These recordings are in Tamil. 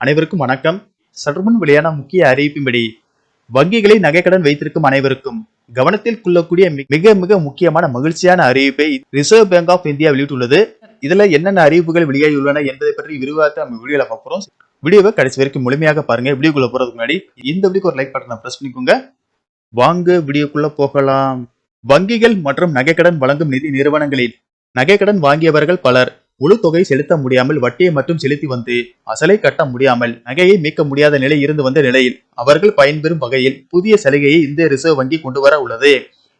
அனைவருக்கும் வணக்கம். சற்றுமுன் வெளியான முக்கிய அறிவிப்பின்படி வங்கிகளில் நகைக்கடன் வைத்திருக்கும் அனைவருக்கும் கவனத்தில் கொள்ளக்கூடிய மிக மிக முக்கியமான மகிழ்ச்சியான அறிவிப்பை ரிசர்வ் பேங்க் ஆஃப் இந்தியா வெளியிட்டுள்ளது. இதுல என்னென்ன அறிவிப்புகள் வெளியாகியுள்ளன என்பதை பற்றி விரிவாக நம்ம வீடியோல பார்க்குறோம் வீடியோவை கடைசி வரைக்கும் முழுமையாக பாருங்க. வீடியோக்குள்ள போறதுக்கு முன்னாடி இந்த வீடியோக்கு ஒரு லைக் பட்டனை ப்ரெஸ் பண்ணிக்கோங்க. வாங்க வீடியோக்குள்ள போகலாம். வங்கிகள் மற்றும் நகைக்கடன் வழங்கும் நிதி நிறுவனங்களில் நகைக்கடன் வாங்கியவர்கள் பலர் முழு தொகை செலுத்த முடியாமல் வட்டியை மட்டும் செலுத்தி வந்து அசலை கட்ட முடியாமல் நகையை மீட்க முடியாத நிலை இருந்து வந்த நிலையில் அவர்கள் பயன்பெறும் வகையில் புதிய சலுகையை இந்த ரிசர்வ் வங்கி கொண்டு வர உள்ளது.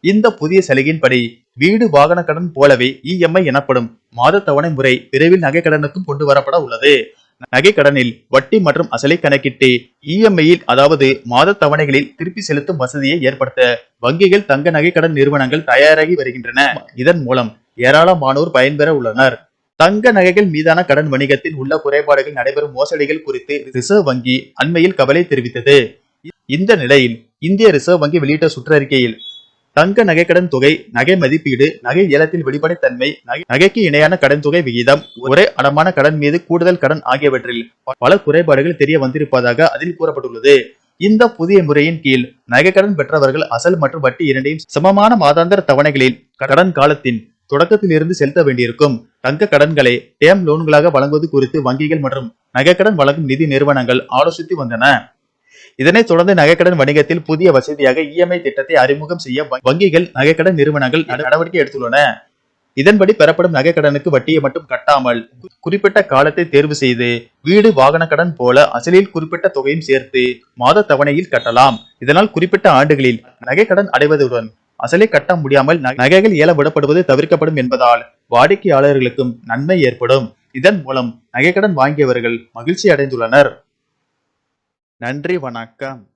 இந்த புதிய சலுகையின்படி வீடு வாகன கடன் போலவே இஎம்ஐ எனப்படும் மாத தவணை முறை விரைவில் நகை கடனுக்கும் கொண்டு வரப்பட உள்ளது. நகை கடனில் வட்டி மற்றும் அசலை கணக்கிட்டு இஎம்ஐயில் அதாவது மாத தவணைகளில் திருப்பி செலுத்தும் வசதியை ஏற்படுத்த வங்கிகள் தங்க நகை கடன் நிறுவனங்கள் தயாராகி வருகின்றன. இதன் மூலம் ஏராளமானோர் பயன்பெற உள்ளனர். தங்க நகைகள் மீதான கடன் வணிகத்தில் உள்ள குறைபாடுகள் நடைபெறும் மோசடிகள் குறித்து ரிசர்வ் வங்கி அண்மையில் கவலை தெரிவித்தது. இந்த நிலையில் இந்திய ரிசர்வ் வங்கி வெளியிட்ட சுற்றறிக்கையில் தங்க நகைக்கடன் தொகை நகை மதிப்பீடு நகை ஏலத்தில் வெளிப்படைத்தன்மை நகைக்கு இணையான கடன் தொகை விகிதம் ஒரே அடமான கடன் மீது கூடுதல் கடன் ஆகியவற்றில் பல குறைபாடுகள் தெரிய வந்திருப்பதாக அதில் கூறப்பட்டுள்ளது. இந்த புதிய முறையின் கீழ் நகைக்கடன் பெற்றவர்கள் அசல் மற்றும் வட்டி இரண்டையும் சமமான மாதாந்திர தவணைகளில் கடன் காலத்தின் தொடக்கத்தில் இருந்து செலுத்த வேண்டியிருக்கும். தங்க கடன்களை டேம் லோன்களாக வழங்குவது குறித்து வங்கிகள் மற்றும் நகைக்கடன் வழங்கும் நிதி நிறுவனங்கள் ஆலோசித்து வந்தன. இதனைத் தொடர்ந்து நகைக்கடன் வணிகத்தில் புதிய வசதியாக இஎம்ஐ திட்டத்தை அறிமுகம் செய்ய வங்கிகள் நகைக்கடன் நிறுவனங்கள் நடவடிக்கை எடுத்துள்ளன. இதன்படி பெறப்படும் நகைக்கடனுக்கு வட்டியை மட்டும் கட்டாமல் குறிப்பிட்ட காலத்தை தேர்வு செய்து வீடு வாகன கடன் போல அசலில் குறிப்பிட்ட தொகையும் சேர்த்து மாத தவணையில் கட்டலாம். இதனால் குறிப்பிட்ட ஆண்டுகளில் நகைக்கடன் அடைவதுடன் அசலை கட்ட முடியாமல் நகைகள் ஏல விடப்படுவது தவிர்க்கப்படும் என்பதால் வாடிக்கையாளர்களுக்கும் நன்மை ஏற்படும். இதன் மூலம் நகைக்கடன் வாங்கியவர்கள் மகிழ்ச்சி அடைந்துள்ளனர் நன்றி வணக்கம்.